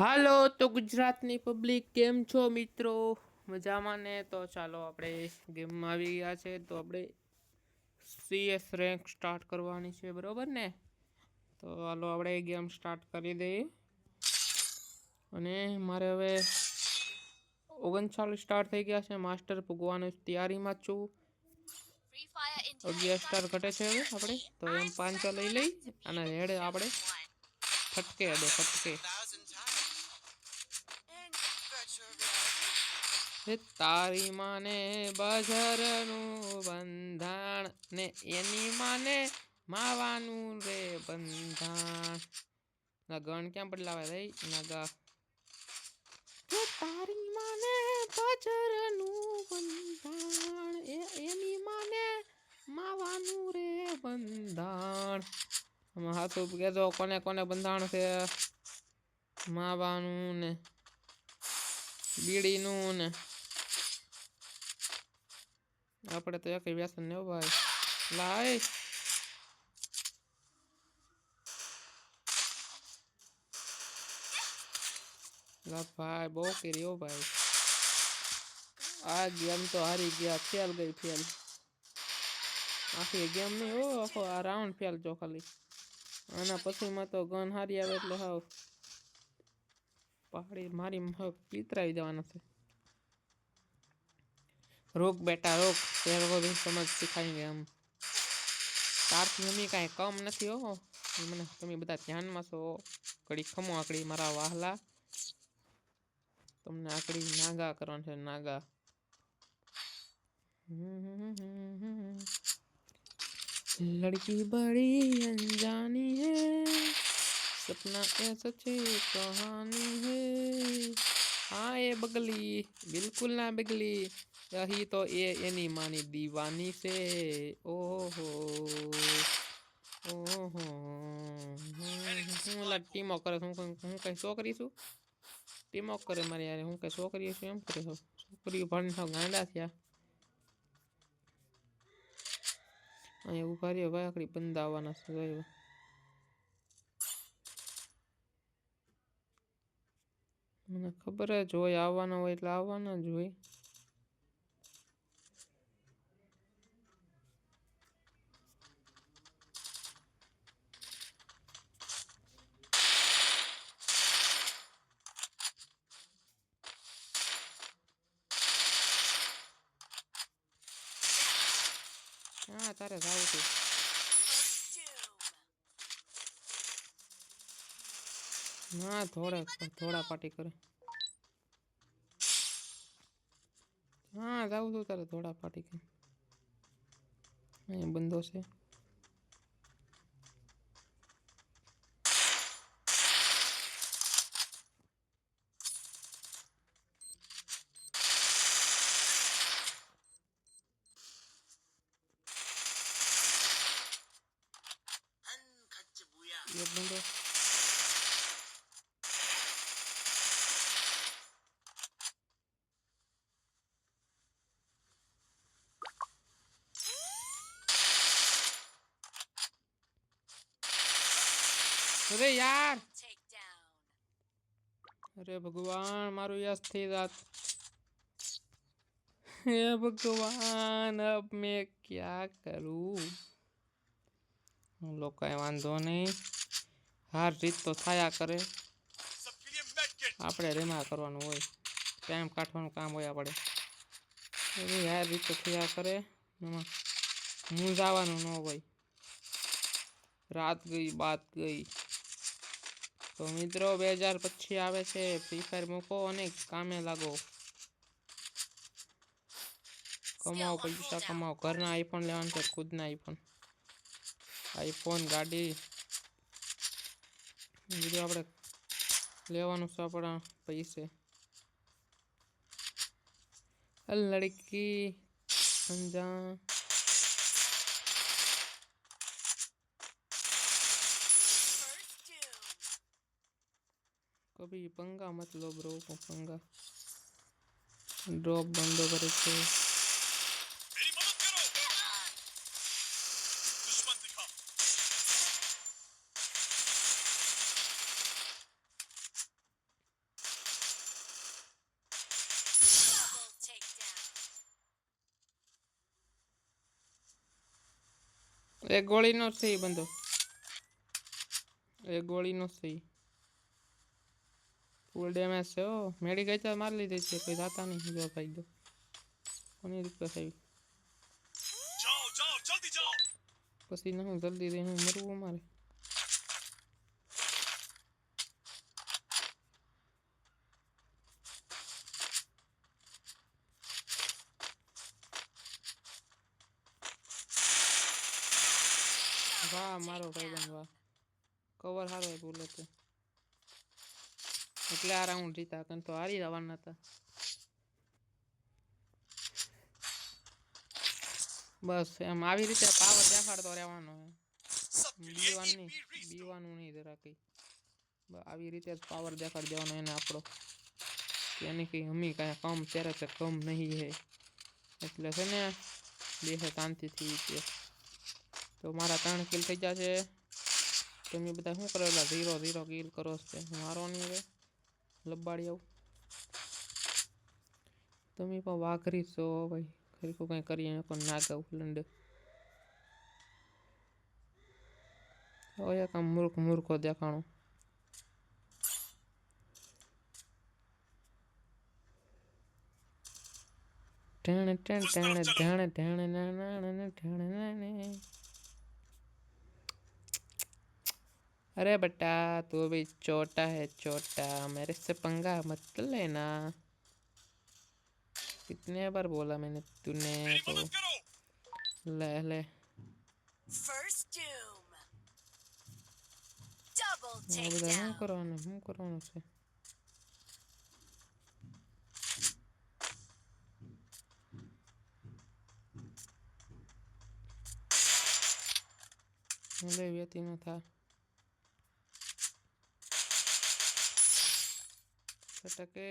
હાલો તો ગુજરાતની પબ્લિક કેમ છો મિત્રો મજામાં ને તો ચાલો આપણે ગેમમાં આવી ગયા છે તો આપણે સીએસ રેન્ક સ્ટાર્ટ કરવાની છે બરાબર ને તો હાલો આપણે ગેમ સ્ટાર્ટ કરી દઈએ અને મારે હવે ઓગણચાલીસ સ્ટાર્ટ થઈ ગયા છે માસ્ટર ભગવાન તૈયારીમાં છું અગિયાર સ્ટાર ઘટે છે હવે આપણે તો એમ પાંચા લઈ લઈ અને હેડ આપણે ફટકે હવે ફટકે કે તારી માને બજરનો બંધાન ને એની માને માવાનું રે બંધાન ના ગણ કેમ બદલાવે રે નાગા કે તારી માને બજરનો બંધાન એ એની માને માવાનું રે બંધાન અમાર હાથ ઉપગે જો કોને કોને બંધાણો છે માવાનું ને બીડી નું ને આ પડે તો એકઈ વ્યસન ને ઓ ભાઈ લાય ભાઈ બોકી રહ્યો ભાઈ આ ગેમ તો હારી ગયા ફેલ ગઈ ફેલ આખી ગેમ મે ઓ આ રાઉન્ડ ફેલ જો ખાલી આના પછી માં તો ગન હારી આવે એટલો હાવ પાડે મારી મહ પીતરાઈ દેવાના છે रोक बेटा रोक तेरे को भी समझ सिखाएंगे हम तारत मम्मी का है काम नहीं हो मैंने तुम्हें बता ध्यान में सो कड़ी खमो आकड़ी मरा वाहला तुमने आकड़ी नागा करो से नागा लड़की बड़ी अनजानी है सपना है सच्ची कहानी है हाँ ये बगली बिल्कुल ना बिगली રહી તો એ એની માની દીવાની છે ઓહો ઓહો હું લા ટીમો કરે હું હું કઈ છોકરી છું ટીમો કરે મારે યાર હું કઈ છોકરી છું એમ કરે છો છોકરીઓ ભણીને સાવ ગાંડા થયા અહીં ઉભા રહ્યો ભાઈ આકડી બંધ આવવાના છે ભાઈ મને ખબર જ હોય આવવાના હોય એટલે આવવાના જ હોય હા તારે જવું હતું ના થોડા થોડા પાટી કરે હા જાઉં છું તારે થોડા પાટી કરે અહીંયા બંધો છે अरे यार अरे भगवान मारो यस थी जात हे भगवान अब मैं क्या करू હું લોકોય વાંધો નઈ હાર જીત તો થાયા કરે આપણે રેમા કરવાનું હોય કામ કાઠવાનું કામ હોયા પડે એનીયા બીથી થાયા કરે હું જવાનું ન હોય રાત ગઈ વાત ગઈ તો મિત્રો બે હજાર પછી આવે છે ફ્રી ફાયર મૂકો અને કામે લાગો કમાઓ પૈસા કમાઓ ઘરના આઈફોન લેવાનું છે ખુદના આઈફોન આઈફોન ગાડી બીજું આપણે લેવાનું છે આપણા પૈસે લડકી અંજાન अभी पंगा मत लो ब्रो को पंगा ड्रॉप बंद हो कर गोली नो सही बंदो एक गोली नो सही फुल डैमेज से हो मेरी गई तो मार ली थी कोई जाता नहीं जो खाई दो कोई दिक्कत है भी जाओ जाओ जल्दी जाओ पसीना हूँ जल्दी देने मर वो मारे वाह मारो भाई बंदा कवर हारो है बोले तो કલે આરાઉન્ડ દીતા કં તો આરી જવાના હતા બસ એમ આવી રીતે પાવર દેખાડતો રહેવાનો બીવાનો ની બીવાનો ની ધરા કઈ આવી રીતે જ પાવર દેખાડી દેવાનો એને આપડો કેની કઈ અમે ક્યાં કમ કેરેક્ટર કમ નહીં હે એટલે છે ને લે છે કાંતી થી તો મારા 3 કિલ થઈ જાશે તમે બધા શું કરો છો 0 0 કિલ કરો છો મારો નહીં રે लबाड़ी तमी पा वा करी सो भाई खरी को कहीं करी ना कहू लंड या का मूर्ख मूर्ख देखाणो टेण टेण टेण टेण टेण टेण अरे बेटा तू भी छोटा है छोटा मेरे से पंगा मत लेना कितने बार बोला मैंने तूने तो ले ले ले भी तीनों था फटके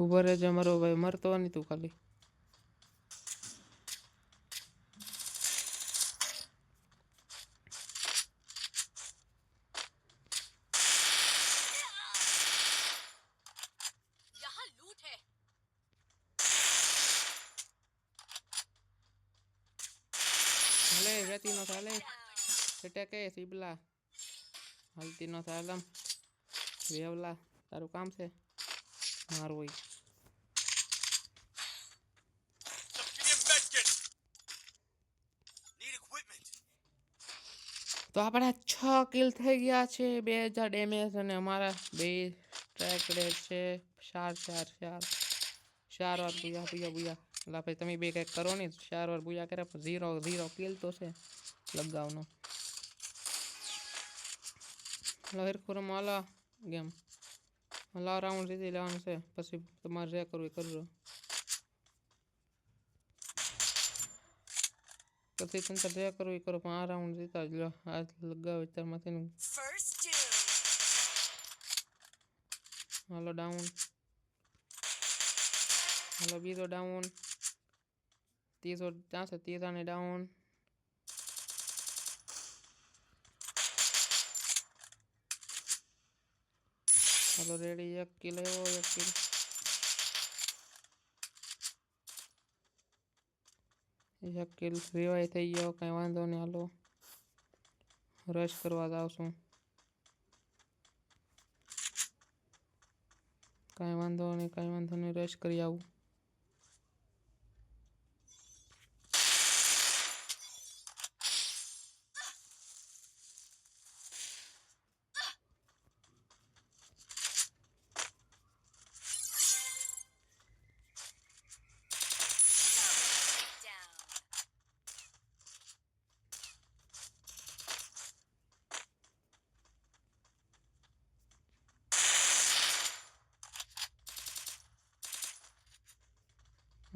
उबर है जो मरो भाई मर तो नहीं तू खाली तीनों સેટા કે એબલા હાલ દિનો થાલમ વેવલા તારું કામ છે માર હોય તો આપણે 6 કિલ થઈ ગયા છે 2000 ડેમેજ અને અમારા બે ટ્રેક રહે છે 4 4 4 4 વાર પૂયા પૂયા લા પછી તમે બેક કરો ને 4 વાર પૂયા કરે પર 0 0 કિલ તો છે લગાવનો હરખું રમ આલા ગેમ લા રાઉન્ડ જીતી લેવાનું છે પછી તમારે જે કરવું એ કરજો પછી તંત્ર જે કરવું એ કરો પણ આ રાઉન્ડ જીતા જ લો આ લગાવે ત્યારમાંથી હાલો ડાઉન હાલો બીજો ડાઉન ત્રીસો ચારસો ત્રીસાને ડાઉન चलो रेडी एक किलो एक किलो एक किल रिवाय थी गया कहीं वो नहीं हलो रश करवा जाओ शू कहीं वो नहीं कहीं वो नहीं रश कर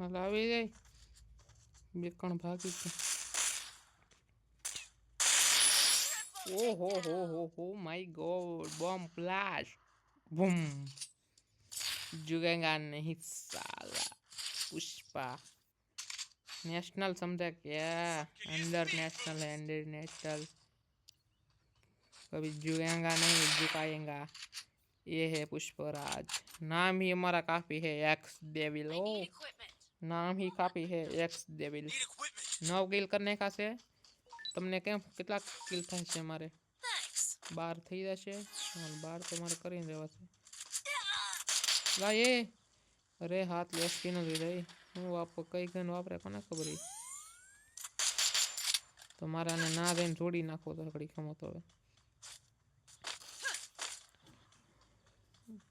હલાવી तो। जुगेगा नहीं साला पुष्पा नेशनल समझा क्या अंदर नेशनल है अंदर नेशनल कभी जुगेगा नहीं जुकाएगा ये है पुष्पराज नाम ही हमारा काफी है एक्स लो नाम ही कॉपी है एक्स डेविल नौ किल करने का से तुमने क्या कितना किल था से हमारे 12 થઈ હશે 12 تمہારે કરીને રહેવા છે ભાઈ એ અરે હાથ લે સ્કિન લઈ લઈ હું આપકો કઈ ગન વાપરે કોને ખબર હી تمہારે ને ના દે છોડી નાખો તો કડી કામતો તો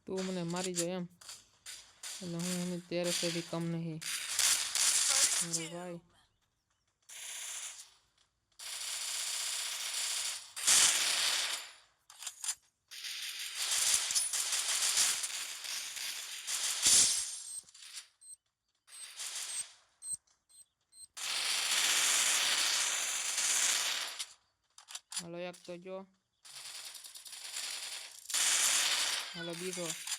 તો મને મારી જો એમ એટલે હું એમ 13 સે થી કમ નહીં người vay Ale jak to działa? Ale bliżej.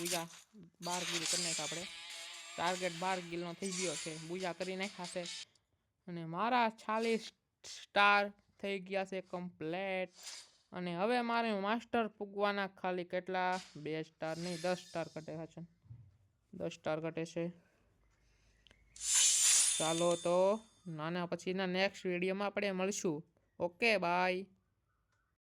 બુજા બાર ગીલ કરી નાખ્યા આપણે ટાર્ગેટ બાર ગીલનો થઈ ગયો છે બુજા કરી નાખાશે અને મારા ચાલીસ સ્ટાર થઈ ગયા છે કમ્પ્લેટ અને હવે મારે માસ્ટર પૂગવાના ખાલી કેટલા બે સ્ટાર નહીં દસ સ્ટાર કટે છે દસ સ્ટાર કટે છે ચાલો તો નાના પછીના નેક્સ્ટ વિડીયોમાં આપણે મળશું ઓકે બાય